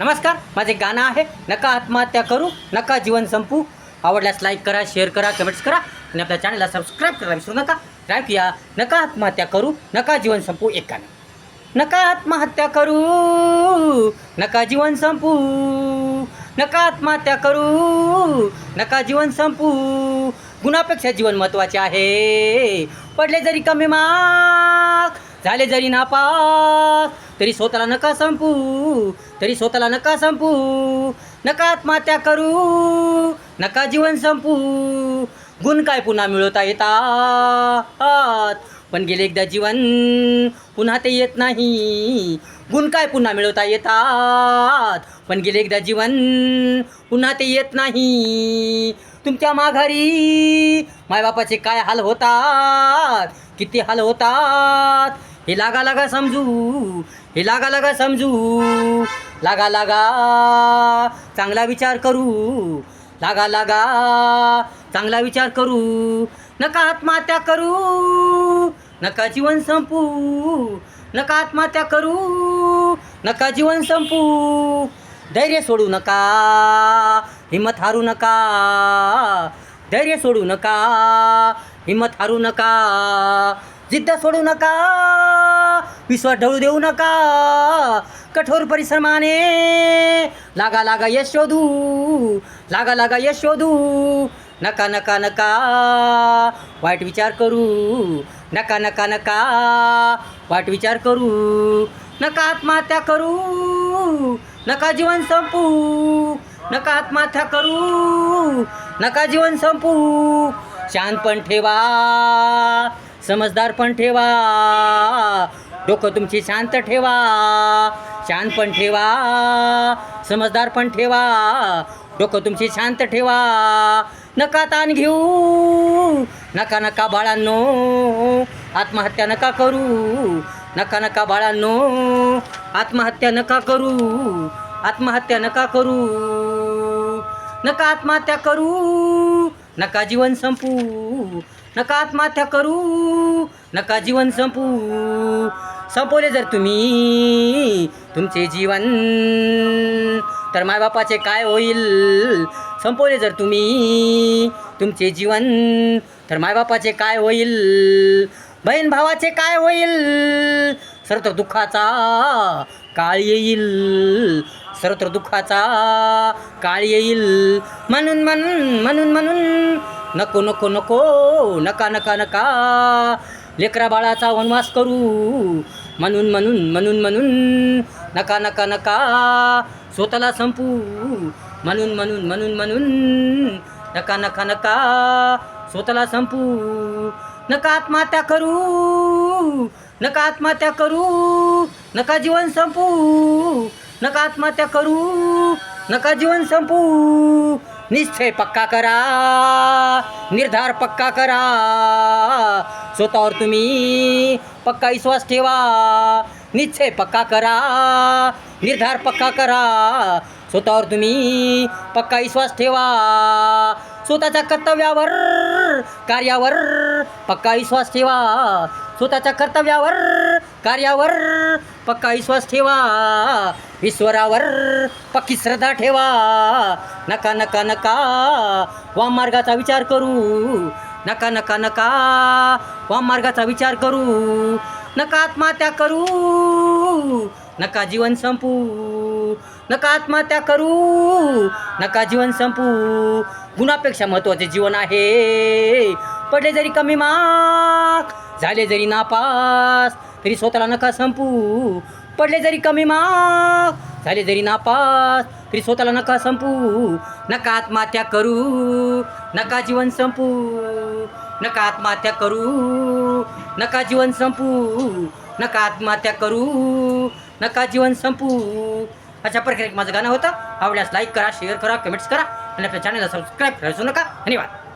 नमस्कार माझे गाणं आहे नका आत्महत्या करू नका जीवन संपू. आवडल्यास लाईक करा शेअर करा कमेंट्स करा आणि आपल्या चॅनलला सबस्क्राईब करायला विसरू नका. ऐकूया नका आत्महत्या करू नका जीवन संपू एक गाणं. नका आत्महत्या करू नका जीवन संपू. नका आत्महत्या करू नका जीवन संपू. गुणापेक्षा जीवन महत्त्वाचे आहे. पडले जरी कमी माग झाले जरी नापास तरी स्वतःला नका संपू तरी स्वतःला नका संपू नका आत्महत्या करू नका जीवन संपू. गुण काय पुन्हा मिळवता येतात पण गेले एकदा जीवन पुन्हा ते येत नाही. गुण काय पुन्हा मिळवता येतात पण गेले एकदा जीवन पुन्हा ते येत नाही. तुमच्या माघारी. मायबापाचे काय हाल होतात? किती हाल होतात? हे लागा लागा समजू. हे लागा लागा समजू. लागा लागा चांगला विचार करू. लागा लागा चांगला विचार करू. नका आत्महत्या करू. नका जीवन संपू. नका आत्महत्या करू. नका जीवन संपू. धैर्य सोडू नका हिम्मत हारू नका धैर्य सोडू नका हिम्मत हारू नका जिद्द सोडू नका विश्वास ढळू देऊ नका कठोर परिश्रमाने लागा लागा यश शोधू लागा लागा यश शोधू नका नका नका वाईट विचार करू नका नका नका वाईट विचार करू नका आत्महत्या करू नका जीवन संपू नका आत्महत्या करू नका जीवन संपू. शांत पण ठेवा समजदार पण ठेवा डोकं तुमची शांत ठेवा शांत पण ठेवा समजदार पण ठेवा डोकं तुमची शांत ठेवा. नका ताण घेऊ नका नका बाळांनो आत्महत्या नका करू नका नका बाळांनो आत्महत्या नका करू आत्महत्या नका करू नका आत्महत्या करू नका जीवन संपू नका आत्महत्या करू नका जीवन संपू. संपवले जर तुम्ही तुमचे जीवन तर मायबापाचे काय होईल? संपवले जर तुम्ही तुमचे जीवन तर मायबापाचे काय होईल? बहीण भावाचे काय होईल? सर्वत्र दुःखाचा काळ येईल. सर्वत्र दुःखाचा काळ येईल. म्हणून म्हणून म्हणून म्हणून नको नको नको नका नका नका लेकरा बाळाचा वनवास करू. म्हणून म्हणून म्हणून म्हणून नका नका नका स्वतःला संपू. म्हणून म्हणून म्हणून म्हणून नका नका नका स्वतःला संपू. नका आत्महत्या करू. नका आत्महत्या करू. नका जीवन संपू. नका आत्महत्या करू. नका जीवन संपू. निश्चय पक्का करा. निर्धार पक्का करा. स्वतःवर तुम्ही पक्का विश्वास ठेवा. निश्चय पक्का करा. निर्धार पक्का करा. स्वतःवर तुम्ही पक्का विश्वास ठेवा. स्वतःच्या कर्तव्यावर कार्यावर पक्का विश्वास ठेवा. स्वतःच्या कर्तव्यावर कार्यावर पक्का विश्वास ठेवा. ईश्वरावर पक्की श्रद्धा ठेवा. नका नका नका वाम मार्गाचा विचार करू. नका नका नका वाम मार्गाचा विचार करू. नका आत्महत्या करू. नका जीवन संपू. नका आत्महत्या करू. नका जीवन संपू. गुणापेक्षा महत्त्वाचे जीवन आहे. पडले जरी कमी मार्क झाले जरी नापास तरी स्वतःला नका संपू. पडले जरी कमी मार्क झाले जरी नापास तरी स्वतःला नका संपू. नका आत्महत्या करू नका जीवन संपू. नका आत्महत्या करू नका जीवन संपू. नका आत्महत्या करू नका जीवन संपू. अशा प्रकारे माझं गाणं होतं. आवडल्यास लाईक करा शेअर करा कमेंट्स करा आणि आपल्या चॅनलला सबस्क्राईब करायचो नका. धन्यवाद.